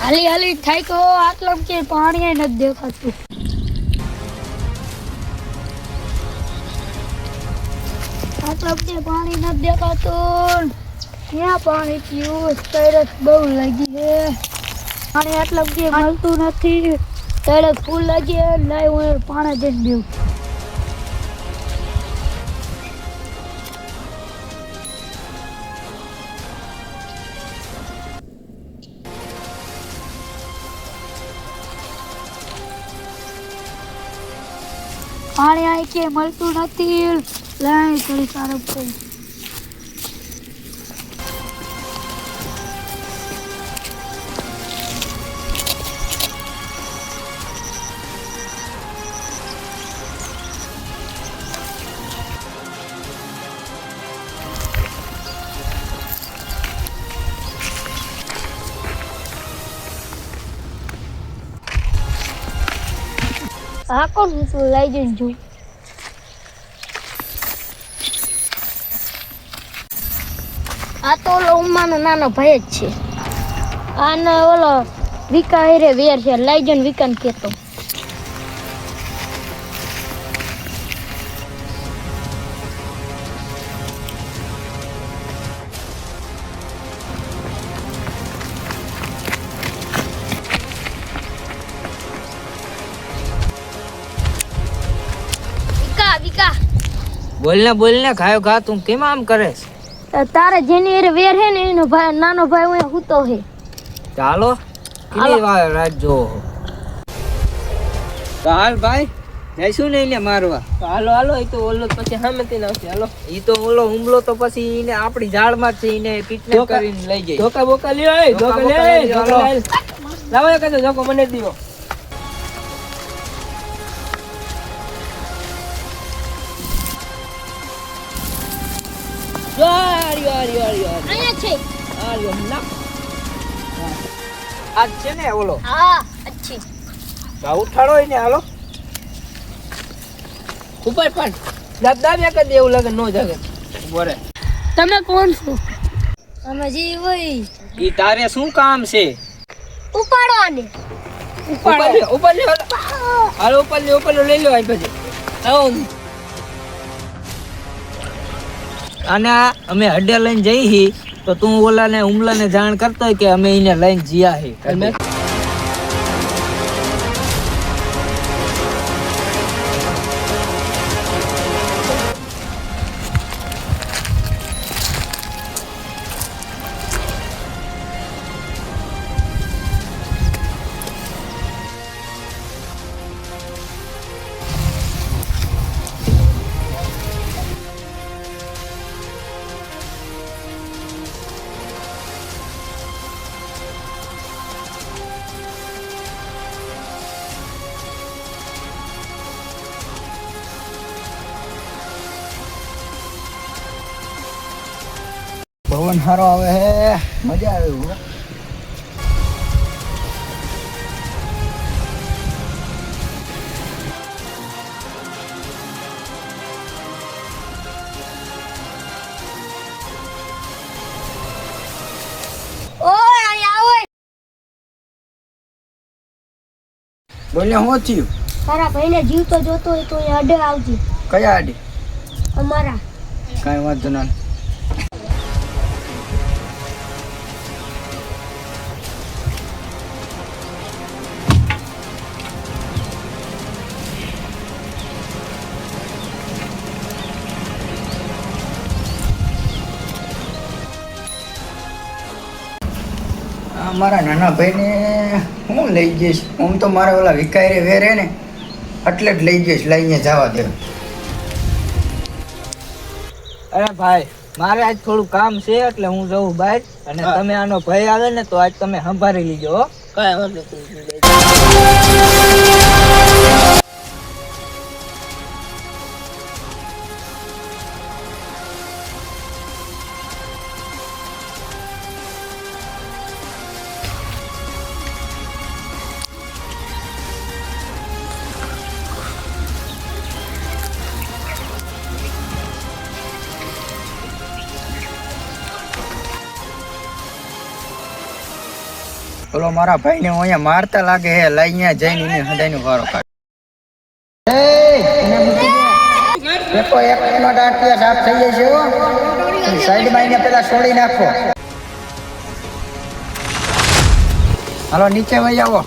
હાલી હાલી, થાય તો આટલો કે, પાણી નથી દેખાતું. આટલો કે, પાણી નથી દેખાતું. ક્યાં પાણી પીવું? તરસ બહુ લાગી છે પાણી આટલો કે, મળતું નથી. તરસ ફૂલ લાગી લાઈ હું પાણી જઈને પીવું પાણી આઈ કે મળતું નથી. લાય કરી સારું આ કોણ હું લઈ જોઉં આ તો ઓલો ઉમાનો નાનો ભાઈ જ છે આને ઓલો વિકા હેરે વેર છે લઈ વિકાન કહેતો બોલને બોલને ખાયો ખા તું કેમ આમ કરે તારે જેની હેરે વેર હે ને એનો ભાઈ નાનો ભાઈ હું હૂતો હે. ચાલો કેટલી વાર રાત જો હાલ ભાઈ જઈશું ને એને મારવા. હાલો હાલો એ તો ઓલો પછી સામેથી આવશે હાલો. ઈ તો ઓલો હુમલો તો પછી એને આપણી જ છે એને કિડનેપ કરીને લઈ જાય ધોકા બોકા લ્યો એ ધોકા લે ધોકા લ્યો, લાવો એક જ ધોકો મને દીવો. આર્યો આર્યો આર્યો આર્યો અહીંયા છે. આર્યો ના. આજ છે ને ઓલો? હા અચ્છી તો ઉઠાડો એને હાલો. ઉપર પણ. દાબ દાબ એક એવું લાગે નો જાગે બોરે તમે કોણ છો? અમે જી હોય. ઈ તારે શું કામ છે? ઉપાડો આને ઉપર ઉપર લ્યો હાલો ઉપર લ્યો ઉપર લઈ લો આ પછી. આવો. અને અમે હડે લઈને જઈ હી તો તું ઓલાને હુમલાને જાણ કરતો હોય કે અમે એને લઈને જીયા હી. પવન સારો આવે હે. મજા આવે એવું બોલ્યા હું થયું? તારા ભાઈને જીવતો જોતો હોય તો અહીંયા અડે આવજે. કયા અડે? અમારા. કાંઈ વાંધો ના. મારા નાના ભાઈને હું લઈ જઈશ. હું તો મારા ઓલા વિકાયરે વેરે ને એટલે જ લઈ જઈશ. લઈને જવા દે. અરે ભાઈ મારે આજ થોડું કામ છે એટલે હું જઉં બહાર. અને તમે આનો ભય આવે ને તો આજ તમે સંભાળી લીજો હો. કાંઈ બોલો મારા ભાઈને હું અહીંયા મારતા લાગે હે લઈ અહીંયા જઈને એને હડાઈનો વારો કાઢ. સાઈડમાં એને પેલા છોડી નાખો. હાલો, નીચે વહી આવો.